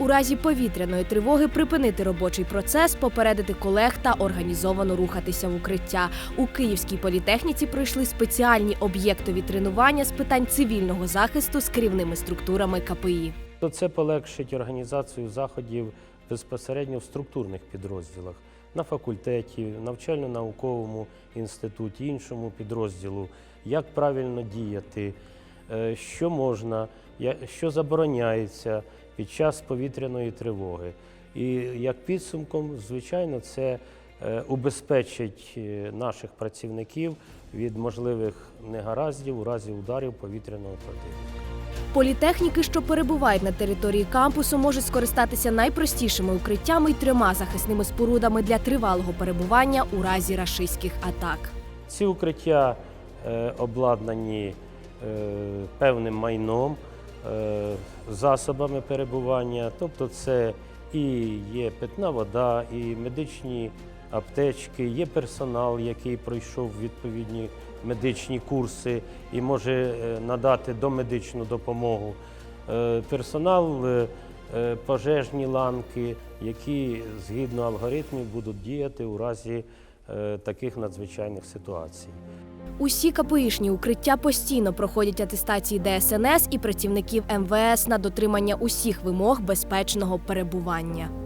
у разі повітряної тривоги припинити робочий процес, попередити колег та організовано рухатися в укриття. У Київській політехніці пройшли спеціальні об'єктові тренування з питань цивільного захисту з керівними структурами КПІ. Це полегшить організацію заходів безпосередньо в структурних підрозділах. На факультеті, навчально-науковому інституті, іншому підрозділу, як правильно діяти, е, що можна, що забороняється під час повітряної тривоги. І як підсумком, звичайно, це е, убезпечить е, наших працівників від можливих негараздів у разі ударів повітряного противника. Політехніки, що перебувають на території кампусу, можуть скористатися найпростішими укриттями й трьома захисними спорудами для тривалого перебування у разі рашистських атак. Ці укриття е, обладнані певним майном, засобами перебування, тобто це і є питна вода, і медичні аптечки, є персонал, який пройшов відповідні медичні курси і може е, надати домедичну допомогу. Е, Персонал, е, е, пожежні ланки, які згідно алгоритмів будуть діяти у разі е, таких надзвичайних ситуацій. Усі КПІшні укриття постійно проходять атестації ДСНС і працівників МВС на дотримання усіх вимог безпечного перебування.